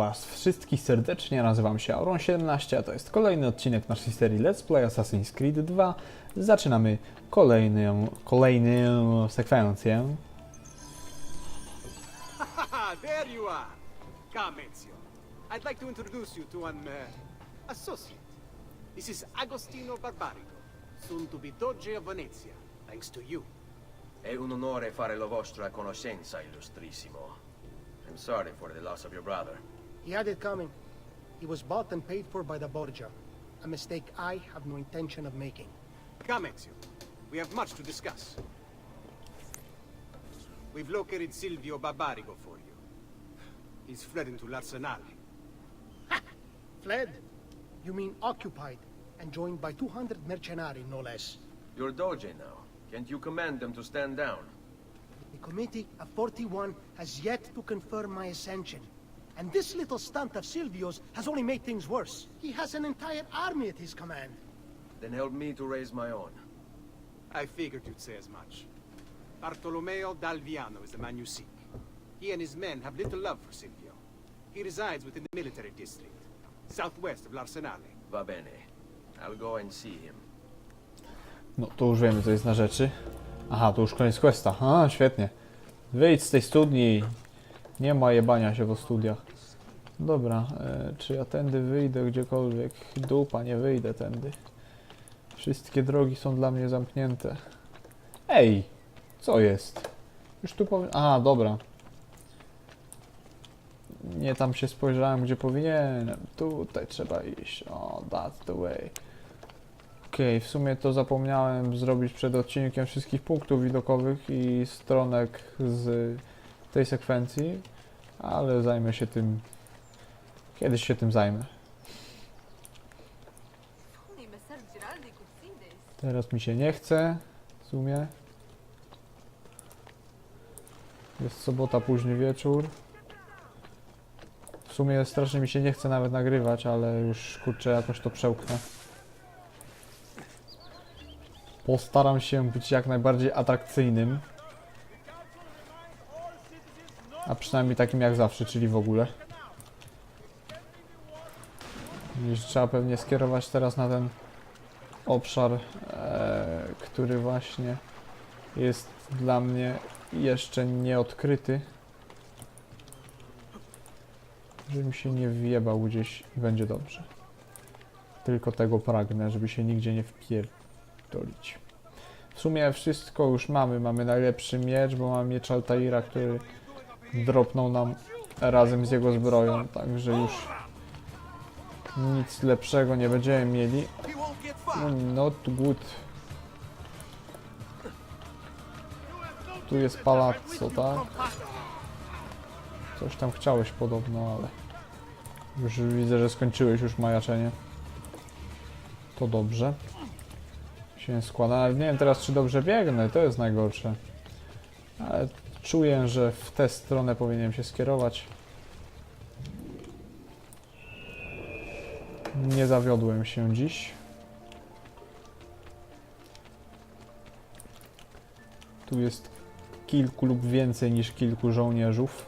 Was wszystkich serdecznie, nazywam się Auron17, a to jest kolejny odcinek naszej serii Let's Play Assassin's Creed 2. Zaczynamy kolejną, kolejną sekwencję. There you are. Come, Ezio. I'd like to introduce you to an uh, associate. This is Agostino Barbarigo, soon to be Doge of Venezia, thanks to you. È un onore fare la vostra conoscenza, illustrissimo. I'm sorry for the loss of your brother. He had it coming. He was bought and paid for by the Borgia. A mistake I have no intention of making. Come, Ezio. We have much to discuss. We've located Silvio Barbarigo for you. He's fled into l'Arsenale. Fled? You mean occupied and joined by 200 mercenari, no less. You're Doge now. Can't you command them to stand down? The committee of 41 has yet to confirm my ascension. And this little stunt of Silvio's has only made things worse. He has an entire army at his command. Then help me to raise my own. I figured you'd say as much. Bartolomeo Dalviano is the man you seek. He and his men have little love for Silvio. He resides within the military district, southwest of l'Arsenale. Va bene. I'll go and see him. No, to już wiemy, co jest na rzeczy. Aha, to już koniec questa. A, świetnie. Wyjdź z tej studni. Nie ma jebania się po studiach. Dobra, e, czy ja tędy wyjdę gdziekolwiek? Dupa, nie wyjdę tędy. Wszystkie drogi są dla mnie zamknięte. Ej, co jest? Już tu powiem... Aha, dobra. Nie tam się spojrzałem, gdzie powinienem. Tutaj trzeba iść. O, that's the way. Okej, w sumie to zapomniałem zrobić przed odcinkiem wszystkich punktów widokowych i stronek z tej sekwencji, ale zajmę się tym. Kiedyś się tym zajmę. Teraz mi się nie chce, w sumie. Jest sobota, późny wieczór. W sumie strasznie mi się nie chce nawet nagrywać, ale już kurczę jakoś to przełknę. Postaram się być jak najbardziej atrakcyjnym. A przynajmniej takim jak zawsze, czyli w ogóle. Już trzeba pewnie skierować teraz na ten obszar, e, który właśnie jest dla mnie jeszcze nieodkryty. Żebym się nie wjebał gdzieś i będzie dobrze. Tylko tego pragnę, żeby się nigdzie nie wpierdolić. W sumie wszystko już mamy. Mamy najlepszy miecz, bo mam miecz Altaira, który dropnął nam razem z jego zbroją, także już nic lepszego nie będziemy mieli. No, not good. Tu jest palazzo, tak? Coś tam chciałeś podobno, ale... Już widzę, że skończyłeś już majaczenie. To dobrze. Się składa, ale nie wiem teraz czy dobrze biegnę, to jest najgorsze. Ale czuję, że w tę stronę powinienem się skierować. Nie zawiodłem się dziś. Tu jest kilku lub więcej niż kilku żołnierzów.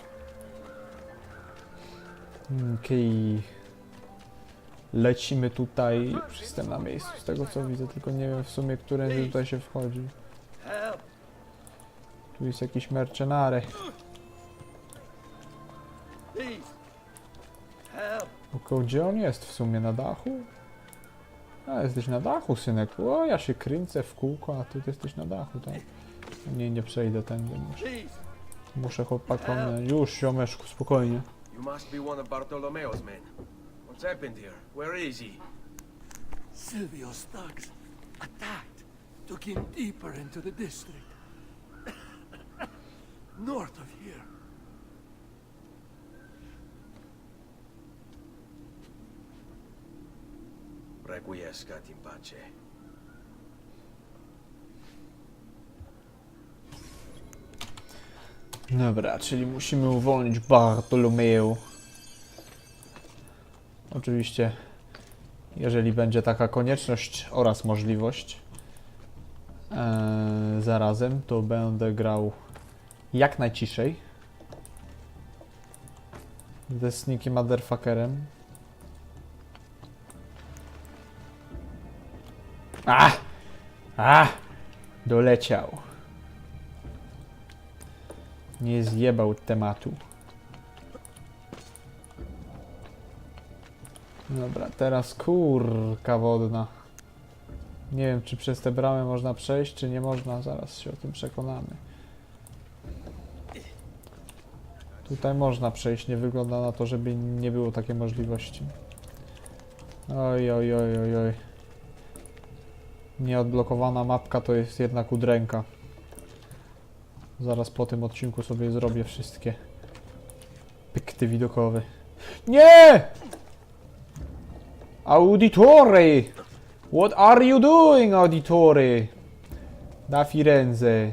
Okej. Lecimy tutaj. Jestem na miejscu z tego co widzę, tylko nie wiem w sumie, którędy tutaj się wchodzi. Tu jest jakiś mercenary. Oko, gdzie on jest w sumie? Na dachu? A, jesteś na dachu, synek. O, ja się kręcę w kółko, a ty jesteś na dachu, tak? Nie, nie przejdę tędy. Muszę, muszę chłopakom... Już, siomeszku, spokojnie. You must be one of Bartolomeo's men. What's happened here? Where is he? Silvio's thugs attacked, took him deeper into the district. North of here. Requiescat in pace. Dobra, czyli musimy uwolnić Bartolomeu. Oczywiście, jeżeli będzie taka konieczność oraz możliwość, e, zarazem, to będę grał jak najciszej. Ze sneaky motherfuckerem. A! A! Doleciał. Nie zjebał tematu. Dobra, teraz kurka wodna. Nie wiem, czy przez te bramy można przejść, czy nie można. Zaraz się o tym przekonamy. Tutaj można przejść. Nie wygląda na to, żeby nie było takiej możliwości. Oj, oj, oj, oj, oj. Nieodblokowana mapka to jest jednak udręka. Zaraz po tym odcinku sobie zrobię wszystkie pykty widokowe. Nie! Auditore! What are you doing, auditore? Da Firenze.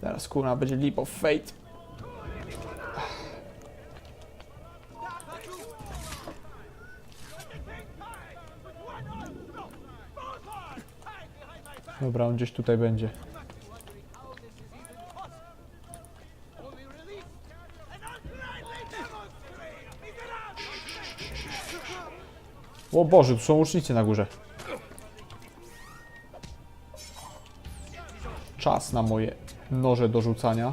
Teraz kurna będzie leap of fate. Dobra, on gdzieś tutaj będzie. O Boże, tu są łucznicy na górze. Czas na moje noże do rzucania.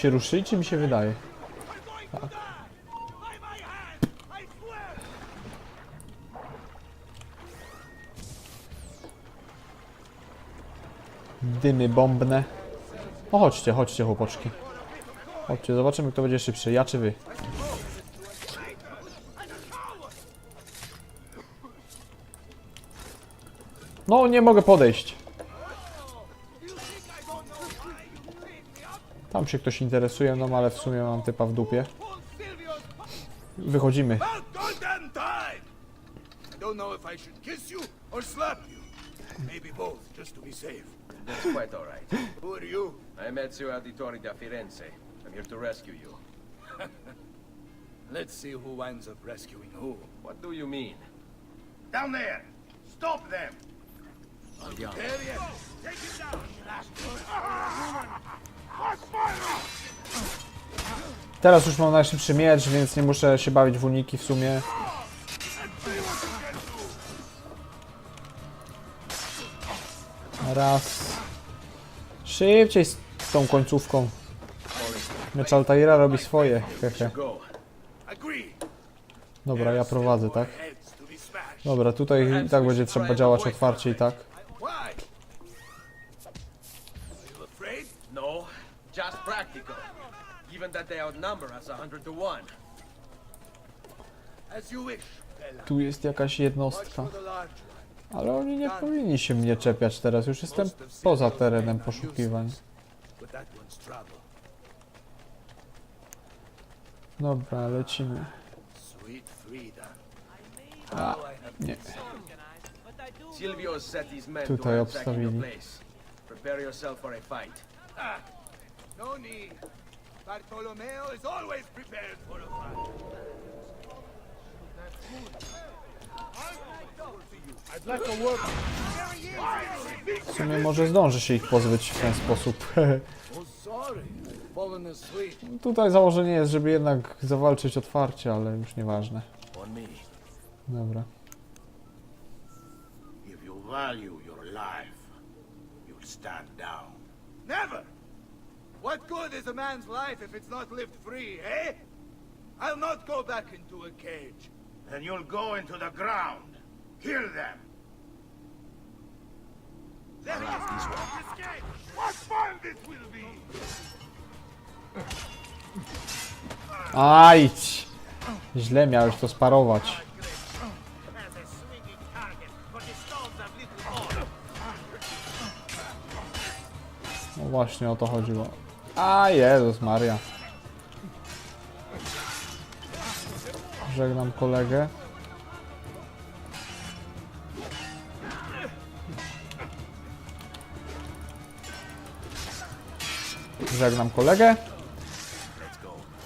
Się ruszyli, czy mi się wydaje? swear! Dymy bombne. No chodźcie, chodźcie chłopoczki. Chodźcie, zobaczymy kto będzie szybszy, ja czy wy. No, nie mogę podejść. Tam się ktoś interesuje, no ale w sumie mam typa w dupie. Wychodzimy. About goddamn time! I don't know if I should kiss you or slap you. Maybe both, just to be safe. That's quite all right. Who are you? I'm Ezio Auditore da Firenze. I'm here to rescue you. Let's see who winds up rescuing who. What do you mean? Down there! Stop them! There he is! Take him down! Teraz już mam najszybszy miecz, więc nie muszę się bawić w uniki w sumie. Raz. Szybciej z tą końcówką. Miecz Altaira robi swoje. Hehe. Dobra, ja prowadzę, tak? Dobra, tutaj i tak będzie trzeba działać otwarcie i tak. Tu jest jakaś jednostka. Ale oni nie powinni się mnie czepiać teraz. Już jestem poza terenem poszukiwań. Dobra, lecimy. A, nie. Tutaj obstawili. Prepare yourself for a fight. No need. Bartolomeo is always prepared for a fight. W sumie może zdąży się ich pozbyć w ten sposób. Tutaj założenie jest, żeby jednak zawalczyć otwarcie, ale już nieważne. Dobra. If you value your life, you'll stand down. Never! Good is a man's life if it's not lived free, eh? I'll not go back into a cage. Then you'll go into the ground. Kill them. Let us escape! What fun this will be! Ajdź! Źle miałeś to sparować. No właśnie o to chodziło. A Jezus Maria. Żegnam kolegę. Żegnam kolegę.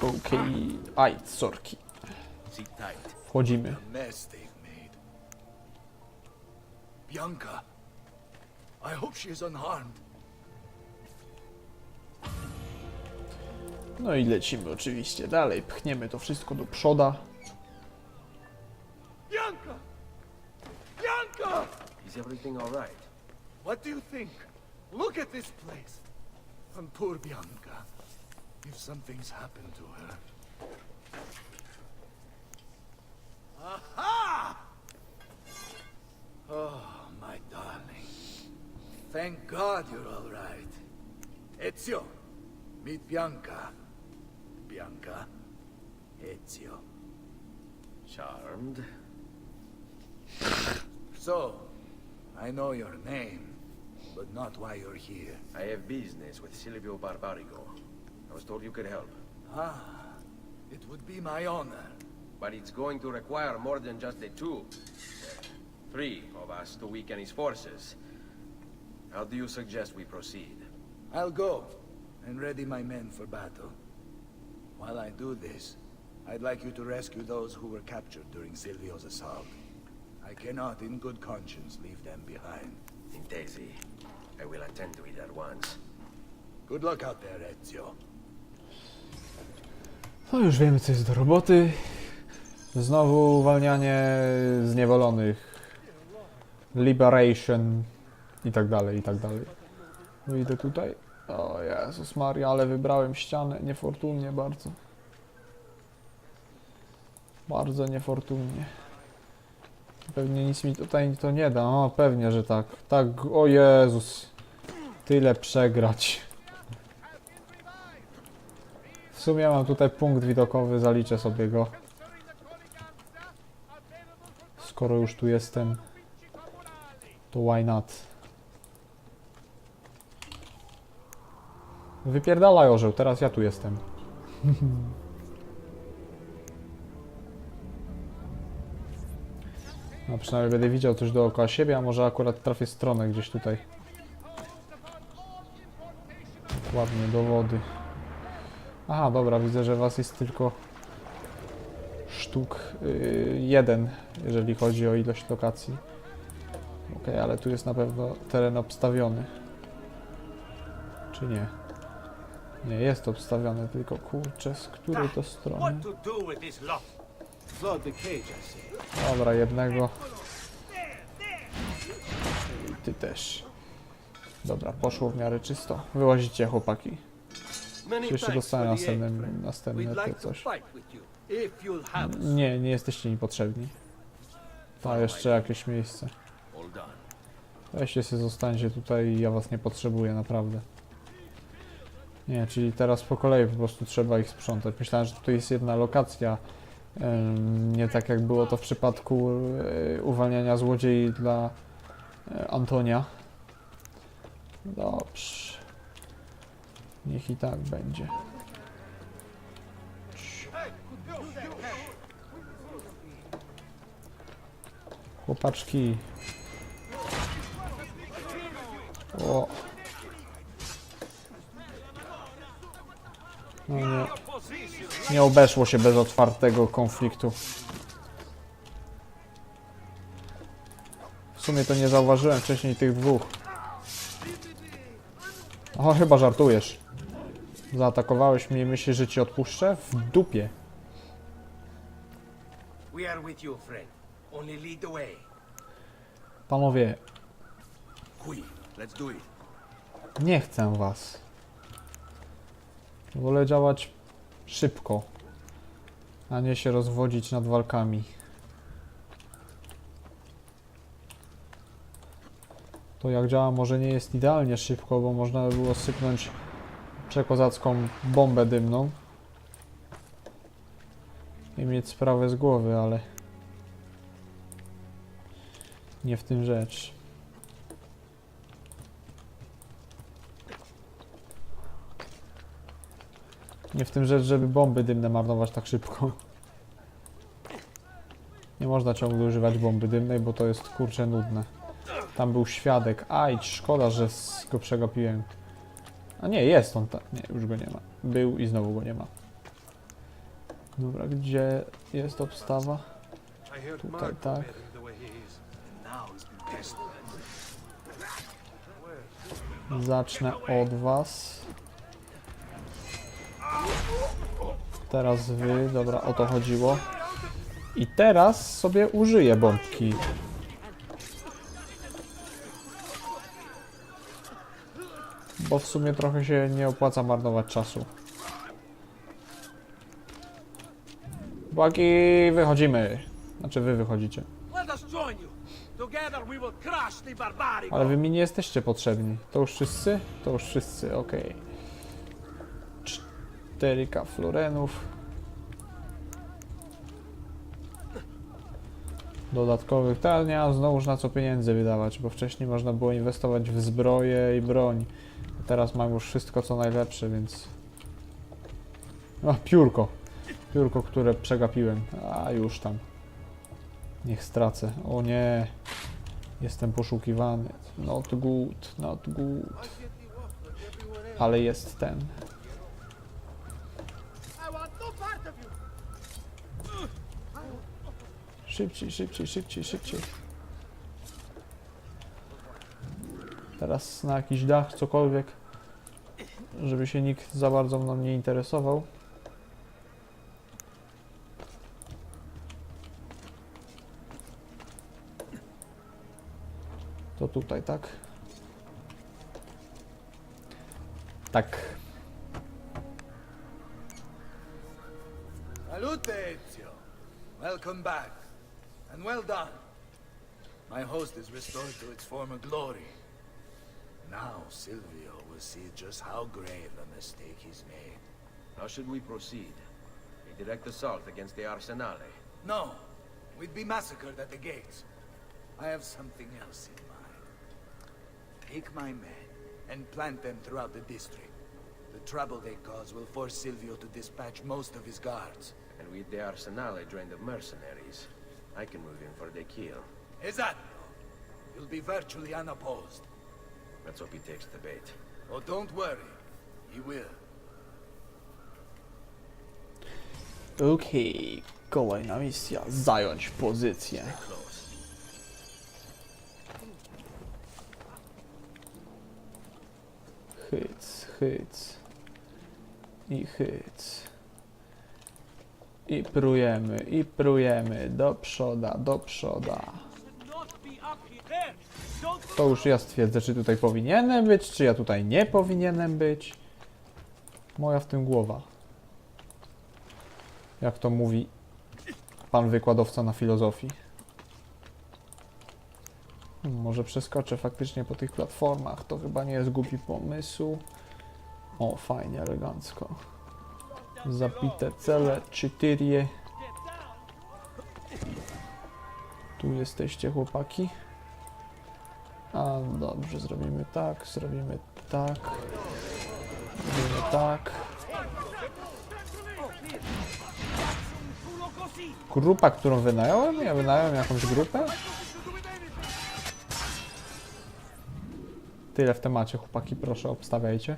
Okej, aj, sorki. Wchodzimy. Bianca, I hope she is unharmed. No i lecimy oczywiście dalej. Pchniemy to wszystko do przoda. Bianca! Bianca! Is everything all right? What do you think? Look at this place. And poor Bianca. If something's happened to her. Aha! Oh, my darling. Thank God you're all right. Ezio, meet Bianca. Bianca, Ezio. Charmed. So, I know your name, but not why you're here. I have business with Silvio Barbarigo. I was told you could help. Ah, it would be my honor. But it's going to require more than just the two. Three of us to weaken his forces. How do you suggest we proceed? I'll go and ready my men for battle. While I do this, I'd like you to rescue those who were captured during Silvio's assault. I cannot, in good conscience, leave them behind. Intesi. I will attend to it at once. Good luck out there, Ezio. No już wiemy co jest do roboty. Znowu uwalnianie zniewolonych. Liberation. I tak dalej, i tak dalej. Wyjdę tutaj. O Jezus Maria, ale wybrałem ścianę. Niefortunnie bardzo. Bardzo niefortunnie. Pewnie nic mi tutaj to nie da. O, pewnie, że tak. Tak, o Jezus. Tyle przegrać. W sumie mam tutaj punkt widokowy, zaliczę sobie go. Skoro już tu jestem, to why not? Wypierdalaj orzeł, teraz ja tu jestem. No przynajmniej będę widział coś dookoła siebie, a może akurat trafię stronę gdzieś tutaj. Ładnie, do wody. Aha, dobra, widzę, że was jest tylko sztuk yy, jeden, jeżeli chodzi o ilość lokacji. Ok, ale tu jest na pewno teren obstawiony. Czy nie? Nie, jest obstawiony, tylko kurczę, z której to strony? I. Dobra, jednego. Ty też. Dobra, poszło w miarę czysto. Wyłazicie, chłopaki. Jeszcze dostanę następne, następne te coś. Nie, nie jesteście niepotrzebni. To jeszcze jakieś miejsce. Weźcie sobie zostańcie tutaj i ja was nie potrzebuję, naprawdę. Nie, czyli teraz po kolei po prostu trzeba ich sprzątać. Myślałem, że to jest jedna lokacja. Nie tak jak było to w przypadku e, uwalniania złodziei dla e, Antonia. Dobrze. Niech i tak będzie. Chłopaczki. O. No nie, nie obeszło się bez otwartego konfliktu. W sumie to nie zauważyłem wcześniej tych dwóch. O, chyba żartujesz. Zaatakowałeś mnie i myślisz, że ci odpuszczę? W dupie. Panowie, nie chcę was. Wolę działać szybko, a nie się rozwodzić nad walkami. To jak działa może nie jest idealnie szybko, bo można by było sypnąć przekozacką bombę dymną i mieć sprawę z głowy, ale nie w tym rzecz. Nie w tym rzecz, żeby bomby dymne marnować tak szybko. Nie można ciągle używać bomby dymnej, bo to jest kurczę nudne. Tam był świadek. Aj, szkoda, że go przegapiłem. A nie, jest on tam. Nie, już go nie ma. Był i znowu go nie ma. Dobra, gdzie jest obstawa? Tutaj tak. Zacznę od was. Teraz wy, dobra, o to chodziło. I teraz sobie użyję bombki. Bo w sumie trochę się nie opłaca marnować czasu. Błagi, wychodzimy. Znaczy wy wychodzicie. Ale wy mi nie jesteście potrzebni. To już wszyscy? To już wszyscy, okej. 4K florenów. Dodatkowych. Teraz nie znowuż na co pieniędzy wydawać, bo wcześniej można było inwestować w zbroję i broń. A teraz mam już wszystko co najlepsze, więc... A, piórko. Piórko, które przegapiłem. A, już tam. Niech stracę. O nie. Jestem poszukiwany. Not good, not good. Ale jest ten. I want no part of you. Szybciej, szybciej, szybciej, szybciej. Teraz na jakiś dach, cokolwiek. Żeby się nikt za bardzo mną nie interesował. To tutaj, tak? Tak. Salute, Ezio. Welcome back. Host is restored to its former glory. Now Silvio will see just how grave a mistake he's made. How should we proceed? A direct assault against the Arsenale. No, we'd be massacred at the gates. I have something else in mind. Take my men and plant them throughout the district. The trouble they cause will force Silvio to dispatch most of his guards. And with the Arsenale drained of mercenaries, I can move in for the kill. Esatto. You'll be virtually unopposed. Let's hope he takes the bait. Oh, don't worry. He will. Okej, kolejna misja. Zająć pozycję. Close. Hyc, hyc. I hyc. I prujemy, i prujemy. Do przoda, do przoda. Not be up here. Don't To już ja stwierdzę, czy tutaj powinienem być, czy ja tutaj nie powinienem być. Moja w tym głowa. Jak to mówi pan wykładowca na filozofii. Może przeskoczę faktycznie po tych platformach. To chyba nie jest głupi pomysł. O, fajnie, elegancko. Zapite cele, cztery. Tu jesteście, chłopaki. A dobrze, zrobimy tak, zrobimy tak. Zrobimy tak. Grupa, którą wynająłem? Ja wynająłem jakąś grupę? Tyle w temacie, chłopaki, proszę obstawiajcie.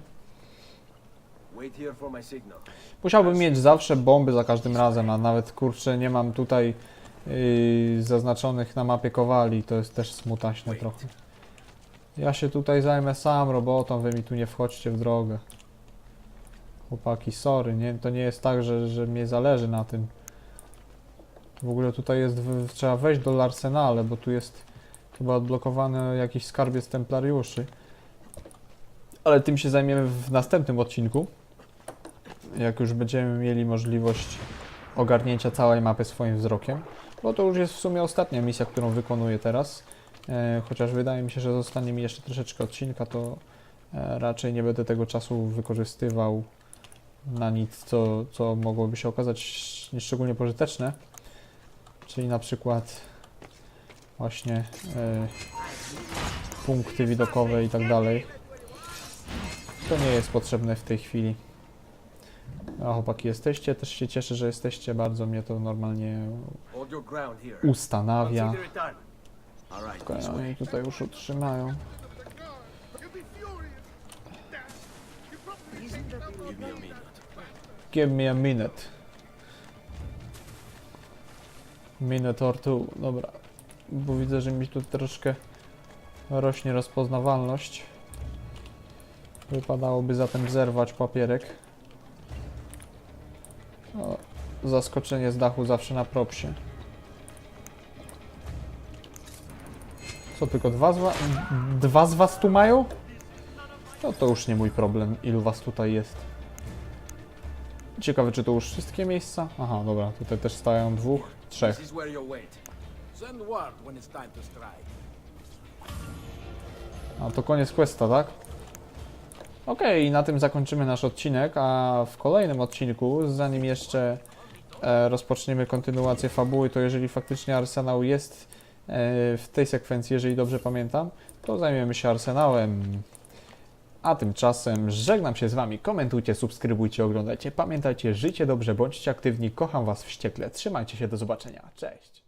Musiałbym mieć zawsze bomby za każdym razem, a nawet kurczę nie mam tutaj yy, zaznaczonych na mapie kowali, to jest też smutaśne trochę. Ja się tutaj zajmę sam robotą, wy mi tu nie wchodźcie w drogę. Chłopaki, sorry, nie, to nie jest tak, że, że mnie zależy na tym. W ogóle tutaj jest, trzeba wejść do Arsenale, bo tu jest chyba odblokowany jakiś skarbiec templariuszy. Ale tym się zajmiemy w następnym odcinku jak już będziemy mieli możliwość ogarnięcia całej mapy swoim wzrokiem, bo to już jest w sumie ostatnia misja, którą wykonuję teraz. E, chociaż wydaje mi się, że zostanie mi jeszcze troszeczkę odcinka, to e, raczej nie będę tego czasu wykorzystywał na nic, co, co mogłoby się okazać nieszczególnie pożyteczne. Czyli na przykład właśnie e, punkty widokowe i tak dalej. To nie jest potrzebne w tej chwili. A chłopaki jesteście, też się cieszę, że jesteście, bardzo mnie to normalnie ustanawia. This oni tutaj już utrzymają. Give me a minute. Minute. Minotaur tu, dobra. Bo widzę, że mi tu troszkę rośnie rozpoznawalność. Wypadałoby zatem zerwać papierek. O, zaskoczenie z dachu zawsze na propsie. Co, tylko dwa z, wa- dwa z was tu mają? No to już nie mój problem, ilu was tutaj jest. Ciekawe, czy to już wszystkie miejsca? Aha, dobra, tutaj też stają dwóch, trzech. A to koniec questa, tak? Okej, i na tym zakończymy nasz odcinek, a w kolejnym odcinku, zanim jeszcze e, rozpoczniemy kontynuację fabuły, to jeżeli faktycznie Arsenał jest w tej sekwencji, jeżeli dobrze pamiętam, to zajmiemy się Arsenałem. A tymczasem żegnam się z Wami, komentujcie, subskrybujcie, oglądajcie. Pamiętajcie, żyjcie dobrze, bądźcie aktywni, kocham Was wściekle. Trzymajcie się, do zobaczenia. Cześć!